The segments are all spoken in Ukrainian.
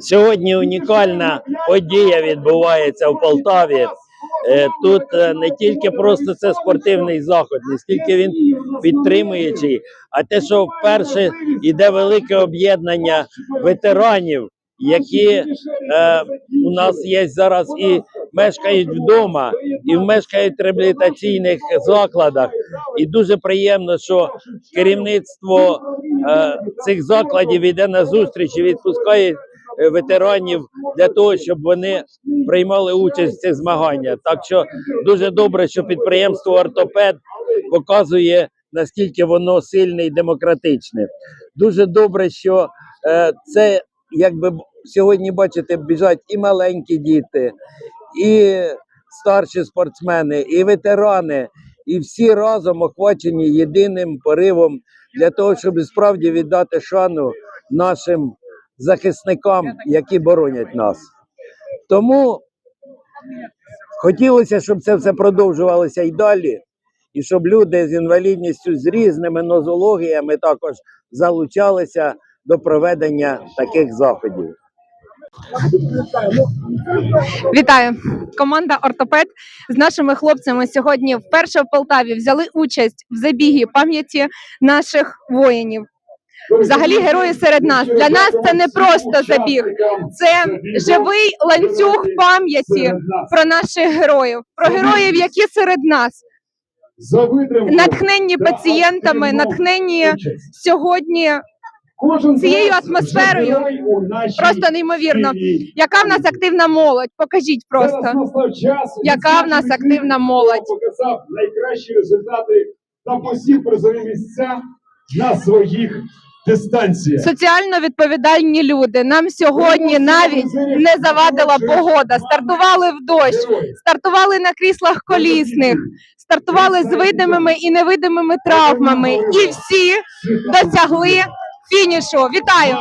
Сьогодні унікальна подія відбувається в Полтаві. Е, Тут е, не тільки просто це спортивний заход, не стільки він підтримуючий, а те, що вперше йде велике об'єднання ветеранів, які е, у нас є зараз і мешкають вдома, і мешкають в реабілітаційних закладах. І дуже приємно, що керівництво е, цих закладів йде на зустріч і відпускає ветеранів для того, щоб вони приймали участь в цих змаганнях. Так що дуже добре, що підприємство Ортопед показує наскільки воно сильне і демократичне. Дуже добре, що е, це якби сьогодні бачите, біжать і маленькі діти, і старші спортсмени, і ветерани, і всі разом охвачені єдиним поривом для того, щоб справді віддати шану нашим захисникам, які боронять нас. Тому хотілося, щоб це все продовжувалося і далі, і щоб люди з інвалідністю з різними нозологіями також залучалися до проведення таких заходів. Вітаю! Команда Ортопед з нашими хлопцями сьогодні вперше в Полтаві взяли участь в забігі пам'яті наших воїнів. Взагалі, герої серед нас. Для нас це не просто забіг, це живий ланцюг пам'яті про наших героїв, про героїв, які серед нас натхненні пацієнтами, натхненні сьогодні цією атмосферою. Просто неймовірно. Яка в нас активна молодь? Покажіть просто. Яка в нас активна молодь? показав найкращі результати та посів призові місця на своїх дистанціях. Соціально відповідальні люди. Нам сьогодні навіть не завадила погода. Стартували в дощ, стартували на кріслах колісних, стартували з видимими і невидимими травмами, і всі досягли фінішу. Вітаю!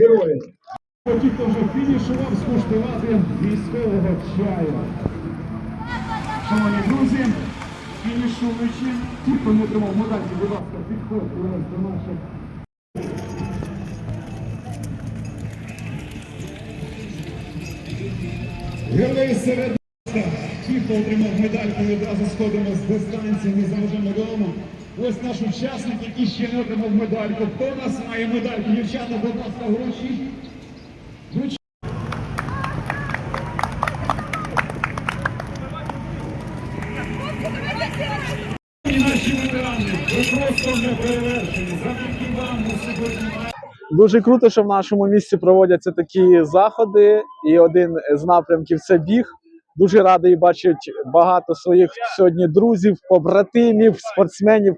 Герої. Ті, хто вже фінішував, скуштувати військового чаю. Шановні друзі, фінішуючи, ті, хто не отримав медальки, будь ласка, підходьте до наших Герої серед. Ті, хто отримав медальку, відразу сходимо з дистанції, не заважаємо додому. Ось наш учасник, який ще не отримав медальку. Хто у нас має медальку? Дівчата, будь ласка, гроші. Наші ветерани, ви просто не перевершені. Завдяки вам ми сьогодні Дуже круто, що в нашому місті проводяться такі заходи, і один з напрямків це біг. Дуже радий бачити багато своїх сьогодні друзів, побратимів, спортсменів,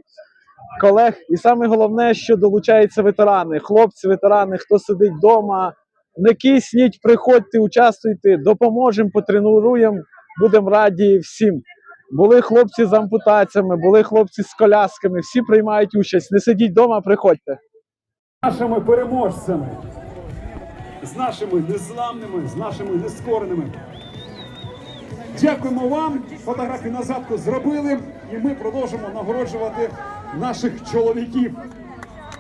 колег. І саме головне, що долучаються ветерани, хлопці, ветерани, хто сидить вдома. Не кисніть, приходьте, участвуйте, допоможемо, потренуємо. Будемо раді всім. Були хлопці з ампутаціями, були хлопці з колясками. Всі приймають участь. Не сидіть вдома, приходьте. Нашими переможцями, з нашими незламними, з нашими нескореними. Дякуємо вам. Фотографії на задку зробили, і ми продовжимо нагороджувати наших чоловіків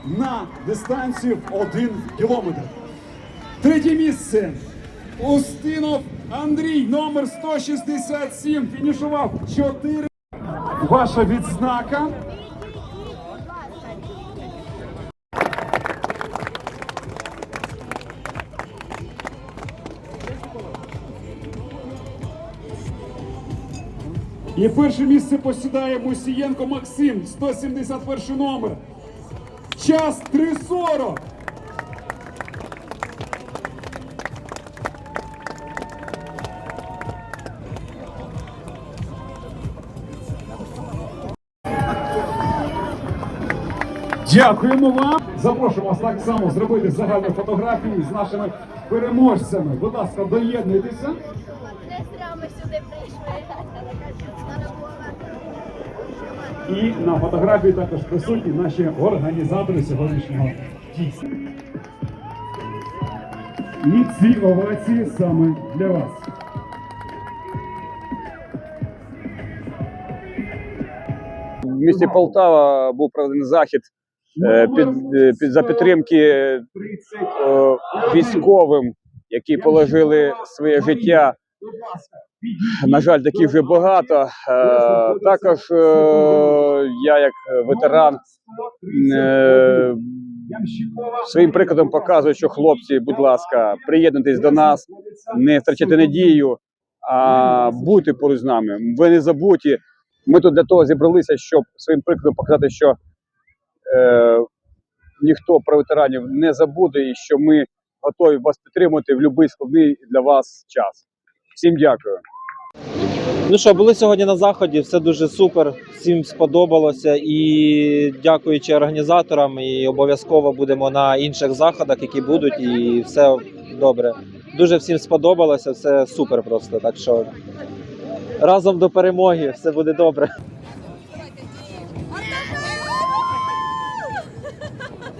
на дистанцію в один кілометр. Третє місце. Устинов Андрій, номер 167, фінішував 4. Ваша відзнака. І перше місце посідає Мусієнко Максим, 171 номер. Час 3.40. Дякуємо вам. Запрошуємо вас так само зробити загальну фотографію з нашими переможцями. Будь ласка, доєднуйтеся. І на фотографії також присутні наші організатори сьогоднішнього дійства. І ці овації саме для вас. В місті Полтава був проведений захід е, під, е, під за підтримки е, військовим, які положили своє життя. На жаль, таких вже багато. Е, Також е, я, як ветеран, е, своїм прикладом показую, що хлопці, будь ласка, приєднуйтесь до нас, не втрачайте надію, а будьте поруч з нами. Ви не забуті. Ми тут для того зібралися, щоб своїм прикладом показати, що ніхто про ветеранів не забуде, і що ми готові вас підтримати в будь-який складний для вас час. Всім дякую. Ну що, були сьогодні на заході, все дуже супер, всім сподобалося і дякуючи організаторам, і обов'язково будемо на інших заходах, які будуть, і все добре. Дуже всім сподобалося, все супер просто. Так що разом до перемоги, все буде добре.